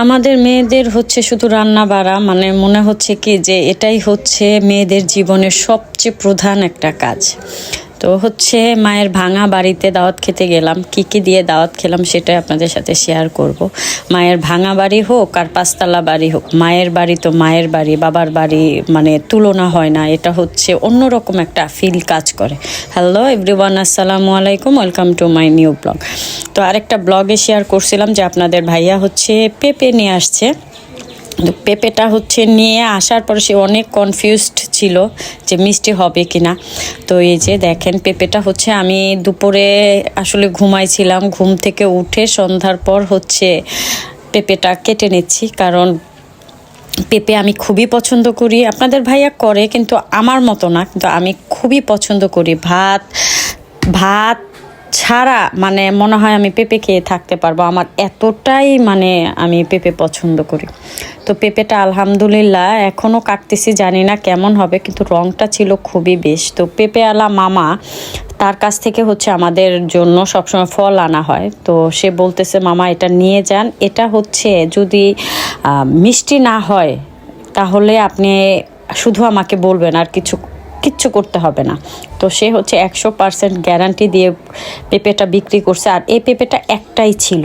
আমাদের মেয়েদের হচ্ছে শুধু রান্না বাড়া মানে মনে হচ্ছে কি যে এটাই হচ্ছে মেয়েদের জীবনের সবচেয়ে প্রধান একটা কাজ। তো হচ্ছে মায়ের ভাঙা বাড়িতে দাওয়াত খেতে গেলাম। কি কি দিয়ে দাওয়াত খেলাম সেটাই আপনাদের সাথে শেয়ার করব। মায়ের ভাঙা বাড়ি হোক আর পাঁচতলা বাড়ি হোক, মায়ের বাড়ি তো মায়ের বাড়ি, বাবার বাড়ি মানে তুলনা হয় না, এটা হচ্ছে অন্যরকম একটা ফিল কাজ করে। হ্যালো এভরিওয়ান আসসালামু আলাইকুম welcome to my new blog তো আরেকটা ব্লগে শেয়ার করছিলাম যে আপনাদের ভাইয়া হচ্ছে পেঁপে নিয়ে আসছে। পেঁপেটা হচ্ছে নিয়ে আসার পর সে অনেক কনফিউজড ছিল যে মিষ্টি হবে কি না তো এই যে দেখেন, পেঁপেটা হচ্ছে আমি দুপুরে আসলে ঘুমাইছিলাম, ঘুম থেকে উঠে সন্ধ্যার পর হচ্ছে পেঁপেটা কেটে নিচ্ছি। কারণ পেঁপে আমি খুবই পছন্দ করি। আপনাদের ভাইয়া করে, কিন্তু আমার মতো না। কিন্তু আমি খুবই পছন্দ করি। ভাত ভাত ছাড়া মানে মনে হয় আমি পেঁপে খেয়ে থাকতে পারব। আমার এতটাই মানে আমি পেঁপে পছন্দ করি। তো পেঁপেটা আলহামদুলিল্লাহ এখনও কাটতেছি, জানি না কেমন হবে, কিন্তু রংটা ছিল খুবই বেশ। তো পেঁপে আলা মামা তার কাছ থেকে হচ্ছে আমাদের জন্য সবসময় ফল আনা হয়। তো সে বলতেছে, মামা, এটা নিয়ে যান। এটা হচ্ছে যদি মিষ্টি না হয়, তাহলে আপনি শুধু আমাকে বলবেন আর কিছু কিচ্ছু করতে হবে না। তো সে হচ্ছে একশো পার্সেন্ট গ্যারান্টি দিয়ে পেঁপেটা বিক্রি করছে। আর এই পেঁপেটা একটাই ছিল।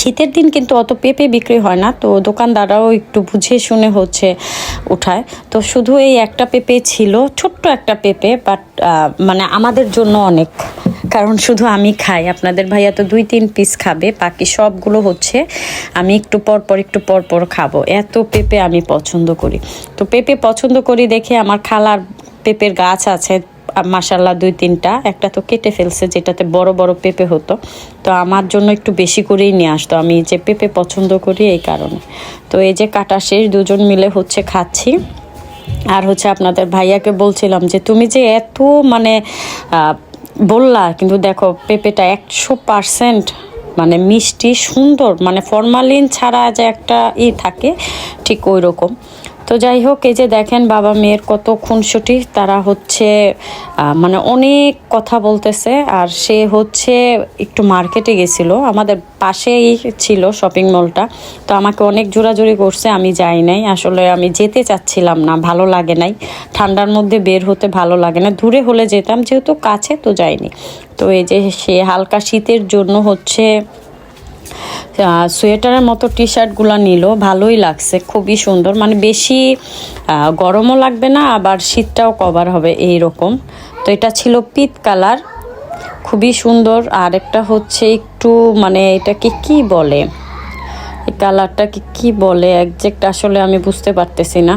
শীতের দিন কিন্তু অত পেঁপে বিক্রি হয় না। তো দোকানদাররাও একটু বুঝে শুনে হচ্ছে উঠায়। তো শুধু এই একটা পেঁপে ছিল, ছোট্ট একটা পেঁপে বাট মানে আমাদের জন্য অনেক। কারণ শুধু আমি খাই। আপনাদের ভাইয়া তো দুই তিন পিস খাবে। বাকি সবগুলো হচ্ছে আমি একটু পর পর, একটু পর পর খাব। এত পেঁপে আমি পছন্দ করি। তো পেঁপে পছন্দ করি দেখে আমার খালার পেঁপের গাছ আছে মাসাল্লাহ দুই তিনটা। একটা তো কেটে ফেলছে, যেটাতে বড় বড় পেঁপে হতো। তো আমার জন্য একটু বেশি করেই নিয়ে আসতো। আমি যে পেঁপে পছন্দ করি এই কারণে। তো এই যে কাটা শেষ, দুজন মিলে হচ্ছে খাচ্ছি। আর হচ্ছে আপনাদের ভাইয়াকে বলছিলাম যে, তুমি যে এত মানে বললা, কিন্তু দেখো পেঁপেটা একশো পারসেন্ট মানে মিষ্টি, সুন্দর। মানে ফরমালিন ছাড়া যে একটা ই থাকে, ঠিক ওই রকম। তো যাই হোক, এই যে দেখেন বাবা মেয়ের কত খুনসুটি, তারা হচ্ছে মানে অনেক কথা বলতেছে, আর সে হচ্ছে একটু মার্কেটে গেছিল, আমাদের পাশেই ছিল শপিং মলটা তো আমাকে অনেক জোরাজুরি করছে, আমি যাই নাই, আসলে আমি যেতে চাচ্ছিলাম না, ভালো লাগে নাই, ঠান্ডার মধ্যে বের হতে ভালো লাগে না, দূরে হলে যেতাম, যেহেতু কাছে তো যাইনি, তো এই যে সে হালকা শীতের জন্য হচ্ছে সোয়েটারের মতো টি শার্টগুলো নিল, ভালোই লাগছে, খুবই সুন্দর মানে বেশি গরমও লাগবে না, আবার শীতটাও কভার হবে এই রকম তো এটা ছিল পিত কালার, খুবই সুন্দর, আর একটা হচ্ছে একটু মানে এটাকে কি বলে? কালারটাকে কি বলে, একজ্যাক্ট আসলে আমি বুঝতে পারতেছি না।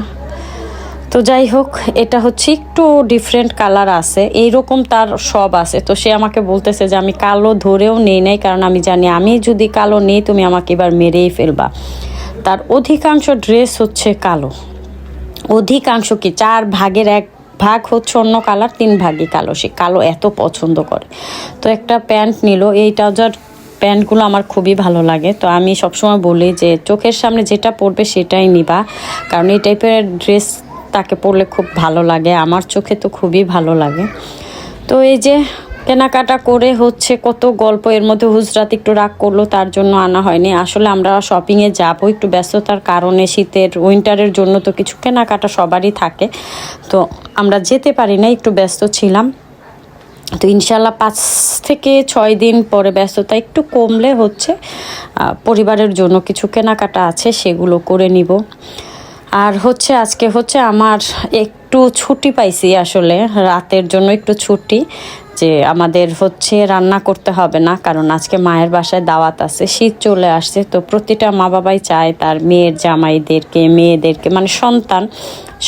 তো যাই হোক, এটা হচ্ছে একটু ডিফারেন্ট কালার আছে। এইরকম তার সব আছে। তো সে আমাকে বলতেছে যে আমি কালো ধরেও নেই নাই, কারণ আমি জানি আমি যদি কালো নেই, তুমি আমাকে এবার মেরেই ফেলবা। তার অধিকাংশ ড্রেস হচ্ছে কালো। অধিকাংশ কি? চার ভাগের এক ভাগ হচ্ছে অন্য কালার তিন ভাগই কালো। সে কালো এত পছন্দ করে। তো একটা প্যান্ট নিল। এইটা যার প্যান্টগুলো আমার খুবই ভালো লাগে। তো আমি সবসময় বলি যে, চোখের সামনে যেটা পরবে সেটাই নিবা। কারণ এই টাইপের ড্রেস তাকে পড়লে খুব ভালো লাগে, আমার চোখে তো খুবই ভালো লাগে। তো এই যে কেনাকাটা করে হচ্ছে কত গল্প, এর মধ্যে হুজরাত একটু রাগ করল, তার জন্য আনা হয়নি। আসলে আমরা শপিংয়ে যাব একটু ব্যস্ততার কারণে, শীতের উইন্টারের জন্য তো কিছু কেনাকাটা সবারই থাকে। তো আমরা যেতে পারি না একটু ব্যস্ত ছিলাম। তো ইনশাল্লাহ পাঁচ থেকে ছয় দিন পরে ব্যস্ততা একটু কমলে হচ্ছে পরিবারের জন্য কিছু কেনাকাটা আছে, সেগুলো করে নিব। আর হচ্ছে আজকে হচ্ছে আমার একটু ছুটি পাইছি আসলে, রাতের জন্য একটু ছুটি, যে আমাদের হচ্ছে রান্না করতে হবে না, কারণ আজকে মায়ের বাসায় দাওয়াত আছে, শীত চলে আসছে, তো প্রতিটা মা বাবাই চায় তার মেয়ের জামাইদেরকে, মেয়েদেরকে মানে সন্তান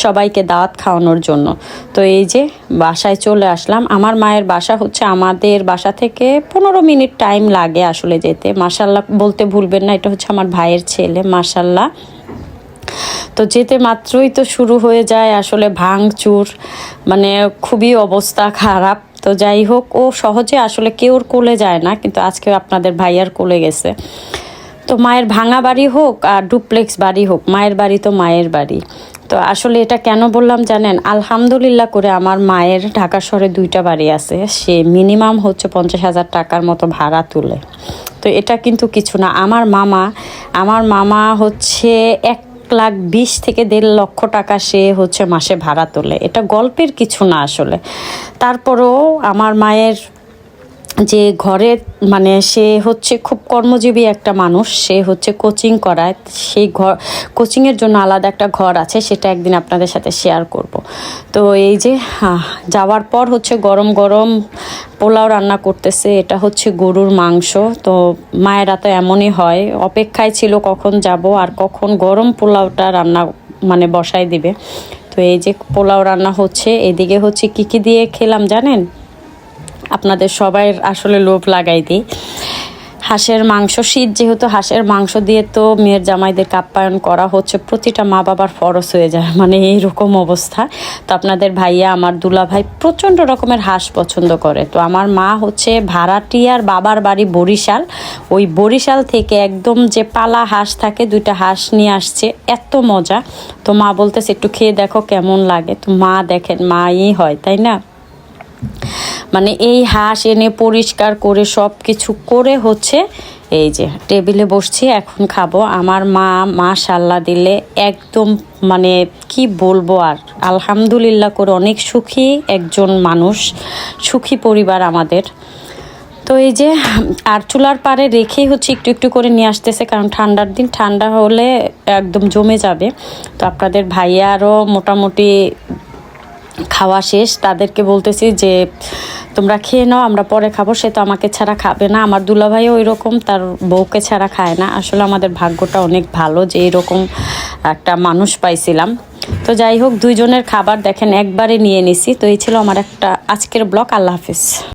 সবাইকে দাওয়াত খাওয়ানোর জন্য। তো এই যে বাসায় চলে আসলাম, আমার মায়ের বাসা হচ্ছে আমাদের বাসা থেকে পনেরো মিনিট টাইম লাগে আসলে যেতে মাসাল্লাহ বলতে ভুলবেন না, এটা হচ্ছে আমার ভাইয়ের ছেলে মাসাল্লাহ তো যেতে মাত্রই তো শুরু হয়ে যায়। আসলে ভাঙচুর মানে খুবই অবস্থা খারাপ। তো যাই হোক, ও সহজে আসলে কেউর কোলে যায় না, কিন্তু আজকে আপনাদের ভাইয়ার কোলে গেছে। তো মায়ের ভাঙা বাড়ি হোক আর ডুপ্লেক্স বাড়ি হোক, মায়ের বাড়ি তো মায়ের বাড়ি। তো আসলে এটা কেন বললাম জানেন? আলহামদুলিল্লাহ করে আমার মায়ের ঢাকা শহরে দুইটা বাড়ি আছে। সে মিনিমাম হচ্ছে পঞ্চাশ হাজার টাকার মতো ভাড়া তুলে। তো এটা কিন্তু কিছু না। আমার মামা আমার মামা হচ্ছে এক লাখ বিশ থেকে দেড় লক্ষ টাকা সে হচ্ছে মাসে ভাড়া তোলে। এটা গল্পের কিছু না আসলে। তারপরেও আমার মায়ের যে ঘরে মানে সে হচ্ছে খুব কর্মজীবী একটা মানুষ, সে হচ্ছে কোচিং করায়। সেই ঘর কোচিংয়ের জন্য আলাদা একটা ঘর আছে, সেটা একদিন আপনাদের সাথে শেয়ার করব। তো এই যে যাওয়ার পর হচ্ছে গরম গরম পোলাও রান্না করতেছে, এটা হচ্ছে গরুর মাংস। তো মায়েরা তো এমনই হয়, অপেক্ষায় ছিল কখন যাব আর কখন গরম পোলাওটা রান্না মানে বসায় দিবে। তো এই যে পোলাও রান্না হচ্ছে, এদিকে হচ্ছে কী কী দিয়ে খেলাম জানেন? আপনাদের সবাই আসলে লোভ লাগাই দিই। হাঁসের মাংস, শীত যেহেতু হাঁসের মাংস দিয়ে তো মেয়ের জামাইদের আপ্যায়ন করা হচ্ছে, প্রতিটা মা বাবার ফরস হয়ে যায় মানে এইরকম অবস্থা। তো আপনাদের ভাইয়া, আমার দুলা ভাই প্রচণ্ড রকমের হাঁস পছন্দ করে। তো আমার মা হচ্ছে ভাড়াটিয়ার বাবার বাড়ি বরিশাল। ওই বরিশাল থেকে একদম যে পালা হাঁস থাকে, দুইটা হাঁস নিয়ে আসছে, এত মজা। তো মা বলতেছে, একটু খেয়ে দেখো কেমন লাগে। তো মা দেখেন, মাই হয়, তাই না? মানে এই হাঁস এনে পরিষ্কার করে সব কিছু করে হচ্ছে এই যে টেবিলে বসছি, এখন খাব। আমার মা মা মাশাল্লাহ দিলে একদম মানে কি বলব আর, আলহামদুলিল্লাহ করে অনেক সুখী একজন মানুষ, সুখী পরিবার আমাদের। তো এই যে আর চুলার পাড়ে রেখেই হচ্ছে একটু একটু করে নিয়ে আসতেছে, কারণ ঠান্ডার দিন, ঠান্ডা হলে একদম জমে যাবে। তো আপনাদের ভাইয়ারও মোটামুটি খাওয়া শেষ। তাদেরকে বলতেছি যে, তোমরা খেয়ে নাও, আমরা পরে খাব। সে তো আমাকে ছাড়া খাবে না। আমার দুলাভাই ওই রকম তার বউকে ছাড়া খায় না। আসলে আমাদের ভাগ্যটা অনেক ভালো যে এরকম একটা মানুষ পাইছিলাম। তো যাই হোক, দুইজনের খাবার দেখেন, একবারে নিয়ে নিছি। তো এই ছিল আমার একটা আজকের ব্লক আল্লাহ হাফিজ।